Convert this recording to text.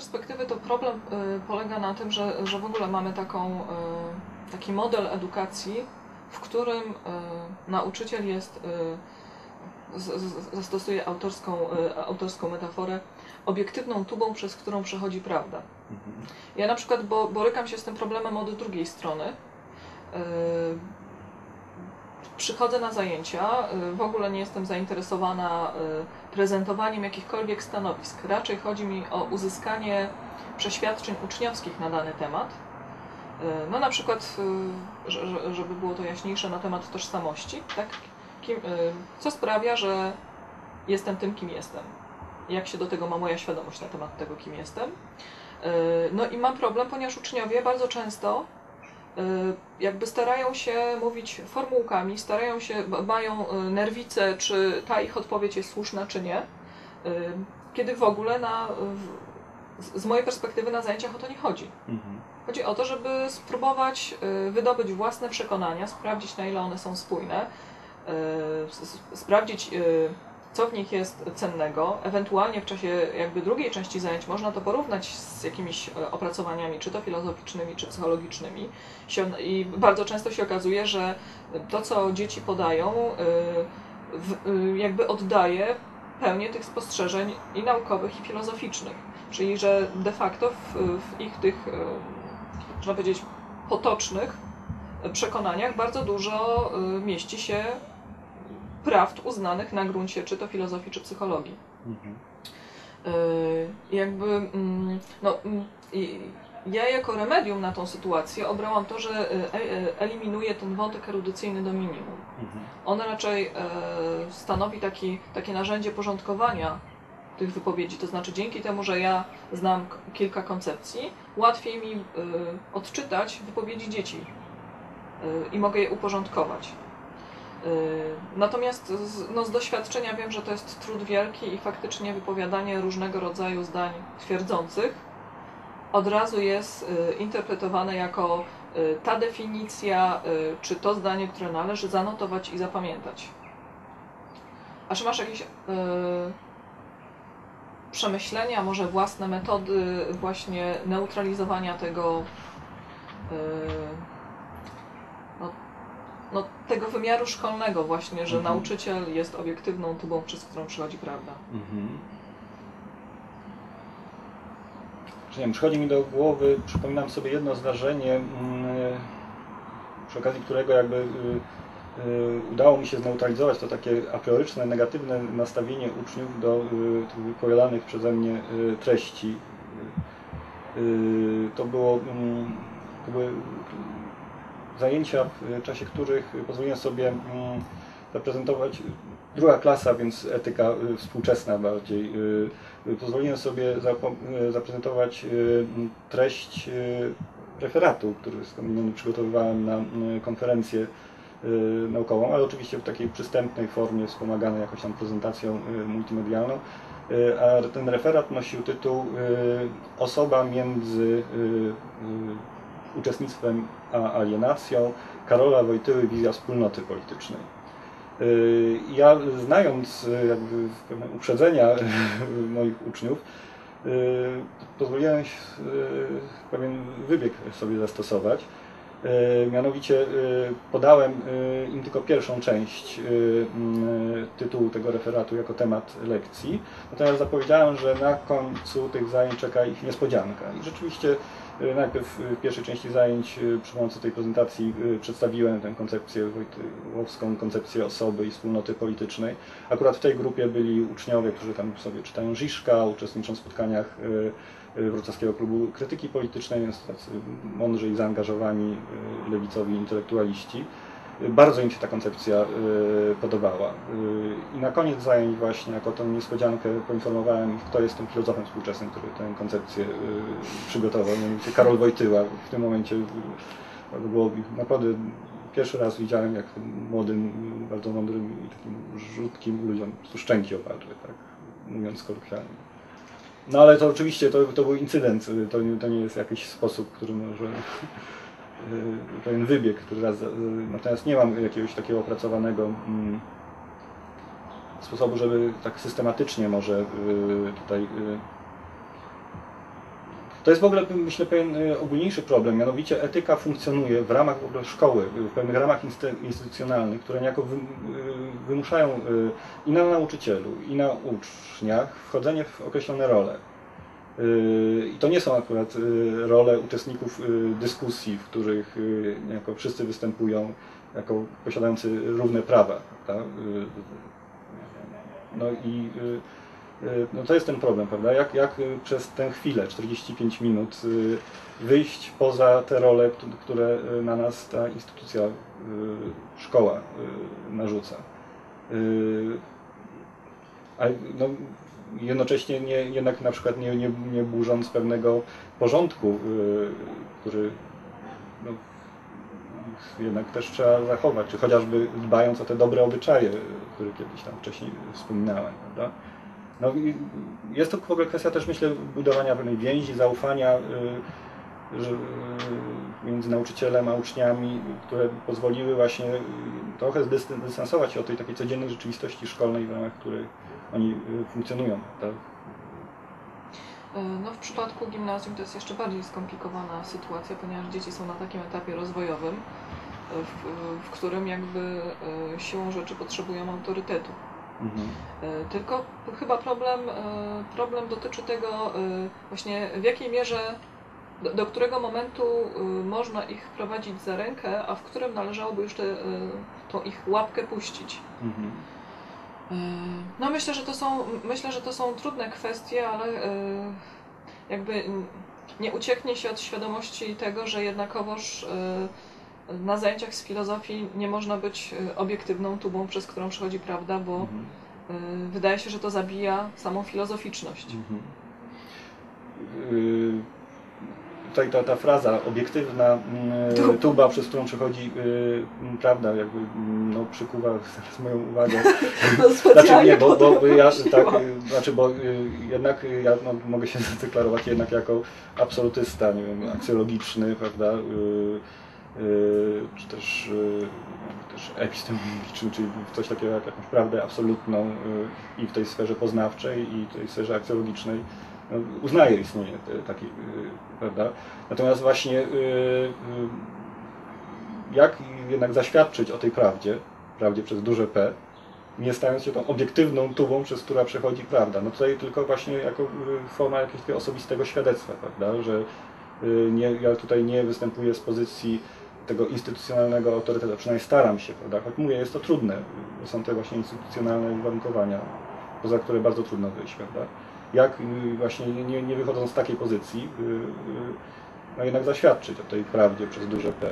perspektywy to problem y, polega na tym, że, że w ogóle mamy taką, y, taki model edukacji, w którym y, nauczyciel jest, zastosuje autorską, autorską metaforę, obiektywną tubą, przez którą przechodzi prawda. Mhm. Ja na przykład bo, borykam się z tym problemem od drugiej strony. Przychodzę na zajęcia, yy, w ogóle nie jestem zainteresowana yy, prezentowaniem jakichkolwiek stanowisk. Raczej chodzi mi o uzyskanie przeświadczeń uczniowskich na dany temat. Yy, No na przykład, że- że- żeby było to jaśniejsze, na temat tożsamości, tak? Kim, co sprawia, że jestem tym, kim jestem. Jak się do tego ma moja świadomość na temat tego, kim jestem. No i mam problem, ponieważ uczniowie bardzo często jakby starają się mówić formułkami, starają się, mają yy, nerwicę, czy ta ich odpowiedź jest słuszna, czy nie. Yy, Kiedy w ogóle na, z- mojej perspektywy na zajęciach o to nie chodzi. Mhm. Chodzi o to, żeby spróbować y, wydobyć własne przekonania, sprawdzić na ile one są spójne, y, sprawdzić y, co w nich jest cennego. Ewentualnie w czasie jakby drugiej części zajęć można to porównać z jakimiś y, opracowaniami, czy to filozoficznymi, czy psychologicznymi. I bardzo często się okazuje, że to, co dzieci podają, w- y, jakby oddaje pełnię tych spostrzeżeń i naukowych, i filozoficznych. Czyli, że de facto w, w ich tych, e, można powiedzieć, potocznych przekonaniach bardzo dużo e, mieści się prawd uznanych na gruncie czy to filozofii, czy psychologii. Mhm. E, Jakby, mm, no, mm, ja jako remedium na tą sytuację obrałam to, że e, e, eliminuję ten wątek erudycyjny do minimum. Mhm. On raczej e, stanowi taki, takie narzędzie porządkowania tych wypowiedzi. To znaczy, dzięki temu, że ja znam kilka koncepcji, łatwiej mi e, odczytać wypowiedzi dzieci i mogę je uporządkować. E, Natomiast z, no, z doświadczenia wiem, że to jest trud wielki i faktycznie wypowiadanie różnego rodzaju zdań twierdzących od razu jest e, interpretowane jako e, ta definicja, czy to zdanie, które należy zanotować i zapamiętać. A czy masz jakieś e, przemyślenia, może własne metody właśnie neutralizowania tego no, no, tego wymiaru szkolnego właśnie, że Mhm. nauczyciel jest obiektywną tubą, przez którą przychodzi prawda. Mhm. Nie wiem, przychodzi mi do głowy, przypominam sobie jedno zdarzenie, mm, przy okazji którego jakby y, y, udało mi się zneutralizować to takie a prioryczne, negatywne nastawienie uczniów do y, tych wypowiadanych przeze mnie treści. To było, mm, to były zajęcia, w czasie których pozwoliłem sobie mm, zaprezentować druga klasa, więc etyka y, współczesna bardziej. y, Pozwoliłem sobie y, zaprezentować treść referatu, który przygotowywałem na konferencję naukową, ale oczywiście w takiej przystępnej formie, wspomaganej jakąś tam prezentacją multimedialną. A ten referat nosił tytuł Osoba między uczestnictwem a alienacją Karola Wojtyły Wizja Wspólnoty Politycznej. Y, Ja znając y, jakby pewne uprzedzenia moich uczniów, y, pozwoliłem pewien wybieg sobie zastosować. Mianowicie podałem im tylko pierwszą część tytułu tego referatu jako temat lekcji, natomiast zapowiedziałem, że na końcu tych zajęć czeka ich niespodzianka. I rzeczywiście najpierw w pierwszej części zajęć y, przy pomocy tej prezentacji przedstawiłem tę koncepcję wojtyłowską, koncepcję osoby i wspólnoty politycznej. Akurat w tej grupie byli uczniowie, którzy tam sobie czytają Żiszka, uczestniczą w spotkaniach Wrocławskiego Klubu Krytyki Politycznej, więc tacy mądrzy i zaangażowani lewicowi intelektualiści. Bardzo im się ta koncepcja y, podobała. Y, I na koniec zajęć właśnie, jako tą niespodziankę, poinformowałem kto jest tym filozofem współczesnym, który tę koncepcję y, przygotował, mianowicie Karol Wojtyła. W tym momencie to było naprawdę pierwszy raz widziałem, jak młodym, bardzo mądrym i takim rzutkim ludziom po szczęki opadły, tak mówiąc kolokwialnie. No ale to oczywiście to, to był incydent, to, to nie jest jakiś sposób, który może pewien wybieg, który raz, y, natomiast nie mam jakiegoś takiego opracowanego mm, sposobu, żeby tak systematycznie może y, tutaj y, To jest w ogóle, myślę, pewien y, ogólniejszy problem, mianowicie etyka funkcjonuje w ramach w ogóle szkoły, y, w pewnych ramach instytu- instytucjonalnych, które niejako wy- y, wymuszają y, i na nauczycielu, i na uczniach wchodzenie w określone role. Y, I to nie są akurat y, role uczestników y, dyskusji, w których niejako wszyscy występują jako posiadający równe prawa. No i no to jest ten problem, prawda? Jak, jak przez tę chwilę, 45 minut, wyjść poza te role, kt- które na nas ta instytucja, szkoła narzuca. A no, jednocześnie nie, jednak na przykład nie, nie, nie burząc pewnego porządku, y, który no, jednak też trzeba zachować, czy chociażby dbając o te dobre obyczaje, które kiedyś tam wcześniej wspominałem, prawda? No jest to w ogóle kwestia też, myślę, budowania pewnej więzi, zaufania y, że, y, między nauczycielem a uczniami, które pozwoliły właśnie y, trochę zdys- zdystansować się od tej takiej codziennej rzeczywistości szkolnej, w ramach której oni y, funkcjonują. Tak? E, No w przypadku gimnazjum to jest jeszcze bardziej skomplikowana sytuacja, ponieważ dzieci są na takim etapie rozwojowym, e, w, w którym jakby e, siłą rzeczy potrzebują autorytetu. Mhm. Tylko chyba problem, problem dotyczy tego właśnie w jakiej mierze, do, do którego momentu można ich prowadzić za rękę, a w którym należałoby już tę tą ich łapkę puścić. Mhm. No myślę, że to są, myślę, że to są trudne kwestie, ale e, jakby nie ucieknie się od świadomości tego, że jednakowoż e, na zajęciach z filozofii nie można być e, obiektywną tubą, przez którą przechodzi prawda, bo Mhm. wydaje się, że to zabija samą filozoficzność. Mhm. Y, Tutaj ta, ta fraza obiektywna mm, Tuba. przez którą przechodzi y, prawda, jakby no, przykuwa teraz moją uwagę. To Znaczy nie, bo, bo ja tak, y, znaczy, bo y, jednak ja no, mogę się zadeklarować jednak jako absolutysta, nie wiem, aksjologiczny, prawda, czy też, też epistemologiczny, czyli coś takiego jak jakąś prawdę absolutną i w tej sferze poznawczej i w tej sferze aksjologicznej uznaję istnienie te, takiej, prawda, natomiast właśnie y, y, jak jednak zaświadczyć o tej prawdzie, prawdzie przez duże P, nie stając się tą obiektywną tubą, przez która przechodzi prawda. No tutaj tylko właśnie jako forma jakiegoś osobistego świadectwa, prawda, że nie, ja tutaj nie występuję z pozycji tego instytucjonalnego autorytetu, przynajmniej staram się, prawda, choć mówię, jest to trudne, są te właśnie instytucjonalne uwarunkowania, poza które bardzo trudno wyjść, prawda. Jak y, właśnie nie, nie wychodząc z takiej pozycji, y, y, no jednak zaświadczyć o tej prawdzie przez duże P.